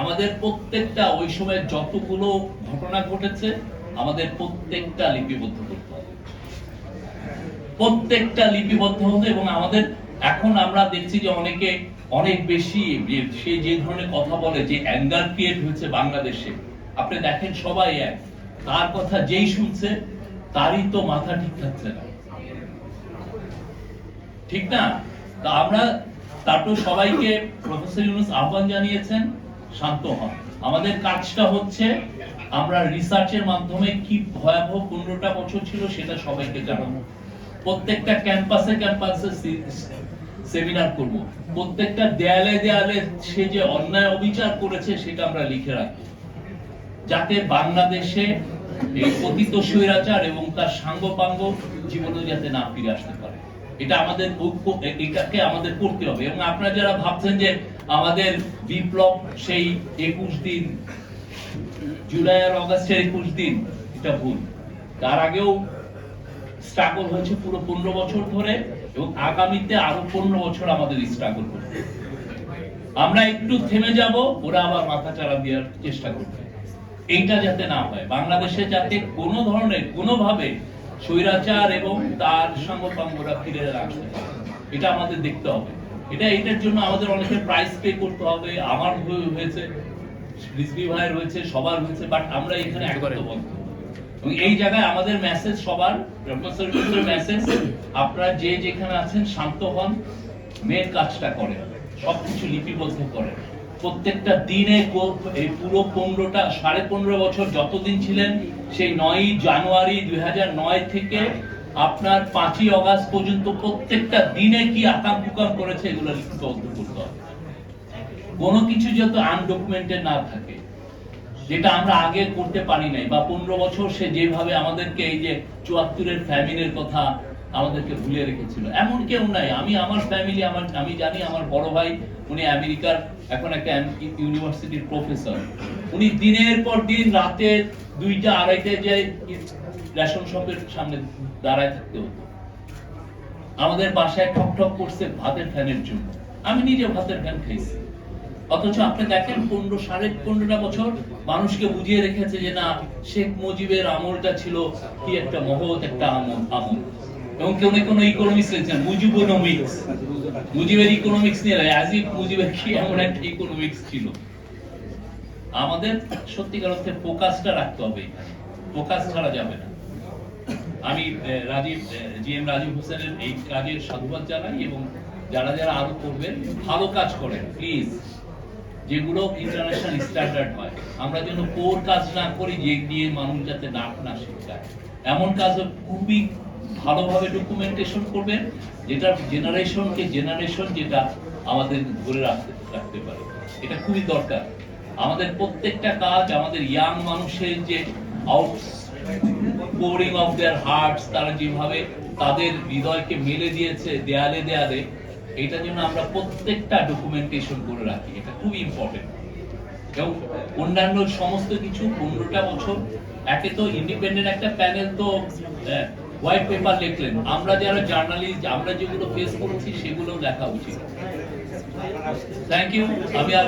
আমাদের প্রত্যেকটা ওই সময় যতগুলো ঘটনা ঘটেছে, আমাদের প্রত্যেকটা লিপিবদ্ধ করতে হবে। প্রত্যেকটা লিপিবদ্ধ হতে এবং আমাদের এখন আমরা দেখছি যে অনেকে অনেক বেশি সে যে ধরনের কথা বলে, যে অ্যাঙ্গার ক্রিয়েট হয়েছে বাংলাদেশে, আপনি দেখেন সবাই এক। তার কথা যেই শুনছে, তারই তো মাথা ঠিক থাকছে না। ঠিক না? তা আমরা, তারপর সবাইকে প্রফেসর ইউনুস আহ্বান জানিয়েছেন শান্ত হন। আমাদের কাজটা হচ্ছে আমরা রিসার্চের মাধ্যমে কি ভয়াবহ পনেরোটা বছর ছিল সেটা সবাইকে জানাব প্রত্যেকটা ক্যাম্পাসে ক্যাম্পাসে সেমিনার করব। প্রত্যেকটা দেয়ালে দেয়ালে সে যে অন্যায় অবিচার করেছে সেটা আমরা লিখে রাখব। যাতে বাংলাদেশে এই স্বৈরাচার এবং তার সাঙ্গপাঙ্গ জীবনে যাতে না ফিরে আসতে পারে। এটা আমাদের ঐক্য এটাকে আমাদের করতে হবে। এবং আপনারা যারা ভাবছেন যে আমাদের বিপ্লব সেই একুশ দিন জুলাই আর অগাস্টের একুশ দিন, এটা ভুল। তার আগেও স্ট্রাগল হয়েছে পুরো পনেরো বছর ধরে এবং আগামীতে আরও পনেরো বছর আমাদের স্ট্রাগল করতে আমরা একটু থেমে যাব, ওরা আবার মাথা চাড়া দেওয়ার চেষ্টা করবে। এইটা যাতে না হয়। বাংলাদেশে যাতে কোনো ধরনের, কোনোভাবে স্বৈরাচার এবং তার সঙ্গপাঙ্গরা ফিরে আসতে এটা আমাদের দেখতে হবে। এটা এটার জন্য আমাদের অনেকের প্রাইস পে করতে হবে আমার হয়েছে রিজভি ভাইয়ের হয়েছে সবার হয়েছে বাট আমরা এখানে একতাবদ্ধ এবং এই জায়গায় আমাদের মেসেজ সবার প্রফেসর মেসেজ আপনারা যে যেখানে আছেন শান্ত হন মেয়ের কাজটা করেন সবকিছু লিপিবদ্ধ করেন। প্রত্যেকটা দিনে এই পুরো পনেরোটা সাড়ে পনেরো বছর যতদিন ছিলেন সেই নয়ই জানুয়ারি দুই নয় থেকে আপনার পাঁচই অগাস্ট পর্যন্ত প্রত্যেকটা দিনে কি আকাম কুকাম করেছে এগুলো লিপিবদ্ধ করতে হবে। কোনো কিছু যাতে আনডকুমেন্টেড না থাকে, যেটা আমরা আগে করতে পারি নাই, বা পনেরো বছর সে যেভাবে আমাদেরকে এই যে চুয়াত্তরের ফ্যামিলির কথা আমাদেরকে ভুলে রেখেছিল। এমন কেউ নাই। আমি আমার ফ্যামিলি আমার, আমি জানি আমার বড় ভাই, উনি আমেরিকার এখন একটা ইউনিভার্সিটির প্রফেসর উনি দিনের পর দিন রাতে দুইটা, আড়াইটায় যে রেশন শপের সামনে দাঁড়ায় থাকতে হতো। আমাদের বাসায় ঠক ঠক করছে ভাতের ফ্যানের জন্য। আমি নিজে ভাতের ফ্যান খাইছি। অথচ আপনি দেখেন, পনেরো, সাড়ে পনেরোটা বছর মানুষকে বুঝিয়ে রেখেছে যে না, শেখ মুজিবের আমলটা ছিল কি একটা মহৎ একটা আমল আমল। এবং কোনো ইকোনমিক্স লিখছেন মুজিবের ইকোনমিক্স নিয়ে মুজিবের কি এমন একটা ইকোনমিক্স ছিল? আমাদের সত্যিকার অর্থে ফোকাসটা রাখতে হবে ফোকাস ছাড়া যাবে না। আমি রাজীব জি এম রাজীব হোসেনের এই কাজের সাধুবাদ জানাই এবং যারা যারা আরও করবেন, ভালো কাজ করেন প্লিজ যেগুলো ইন্টারন্যাশনাল স্ট্যান্ডার্ড হয় আমরা যেন কোর কাজ না করি, যে দিয়ে মানুষ যাতে নাক না শিখায়। এমন কাজ খুবই ভালোভাবে ডকুমেন্টেশন করবেন, যেটা জেনারেশনকে জেনারেশন যেটা আমাদের ধরে রাখতে রাখতে পারে। এটা খুবই দরকার। আমাদের প্রত্যেকটা কাজ আমাদের ইয়াং মানুষের যে আউট অফ দেয়ার হার্টস তারা যেভাবে তাদের হৃদয়কে মেলে দিয়েছে, দেয়ালে দেয়ালে, এটা জন্য আমরা প্রত্যেকটা ডকুমেন্টেশন করে রাখি। এটা খুবই ইম্পর্টেন্ট এবং অন্যান্য সমস্ত কিছু পনেরোটা বছর, একে তো ইন্ডিপেন্ডেন্ট একটা প্যানেল তো হোয়াইট পেপার লিখলেন। আমরা যারা জার্নালিস্ট আমরা যেগুলো ফেস করেছি সেগুলো দেখা উচিত। থ্যাংক ইউ আমি আর